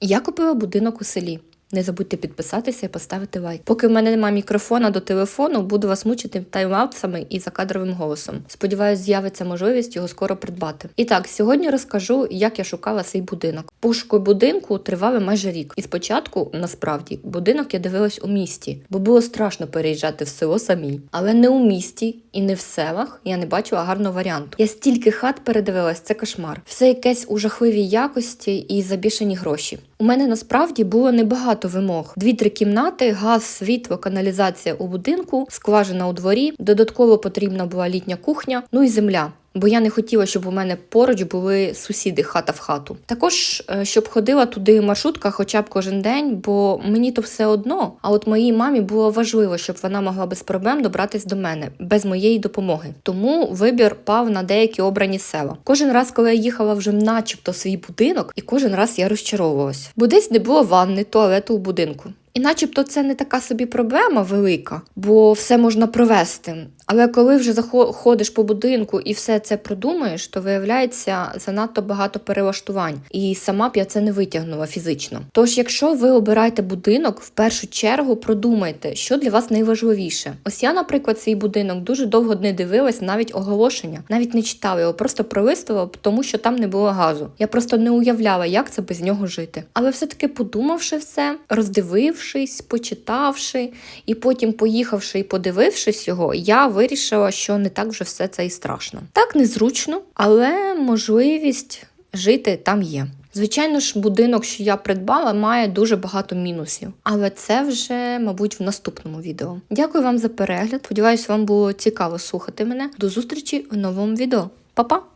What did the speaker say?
Я купила будинок у селі. Не забудьте підписатися і поставити лайк. Поки в мене немає мікрофона до телефону, буду вас мучити тайм-аутсами і закадровим голосом. Сподіваюсь, з'явиться можливість його скоро придбати. І так, сьогодні розкажу, як я шукала свій будинок. Пошуки будинку тривали майже рік. І спочатку, насправді, будинок я дивилась у місті, бо було страшно переїжджати в село самій. Але не у місті і не в селах я не бачила гарного варіанту. Я стільки хат передивилась, це кошмар. Все якесь у жахливій якості і за бішені гроші. У мене насправді було небагато вимог: дві-три кімнати, газ, світло, каналізація у будинку, скважина у дворі. Додатково потрібна була літня кухня, ну і земля. Бо я не хотіла, щоб у мене поруч були сусіди хата в хату. Також е, щоб ходила туди маршрутка, хоча б кожен день, бо мені то все одно. А от моїй мамі було важливо, щоб вона могла без проблем добратись до мене без моєї допомоги. Тому вибір пав на деякі обрані села. Кожен раз, коли я їхала вже начебто свій будинок, і кожен раз я розчаровувалась, бо десь не було ванни, туалету у будинку. І начебто це не така собі проблема велика, бо все можна провести. Але коли вже заходиш по будинку і все це продумаєш, то виявляється занадто багато перелаштувань, і сама б я це не витягнула фізично. Тож, якщо ви обираєте будинок, в першу чергу продумайте, що для вас найважливіше. Ось я, наприклад, свій будинок дуже довго не дивилась, навіть оголошення, навіть не читала його, просто пролистувала, тому що там не було газу. Я просто не уявляла, як це без нього жити. Але все-таки подумавши все, роздивившись, почитавши, і потім поїхавши і подивившись його, я вирішила, що не так вже все це і страшно. Так незручно, але можливість жити там є. Звичайно ж, будинок, що я придбала, має дуже багато мінусів, але це вже, мабуть, в наступному відео. Дякую вам за перегляд. Сподіваюсь, вам було цікаво слухати мене. До зустрічі в новому відео. Па-па!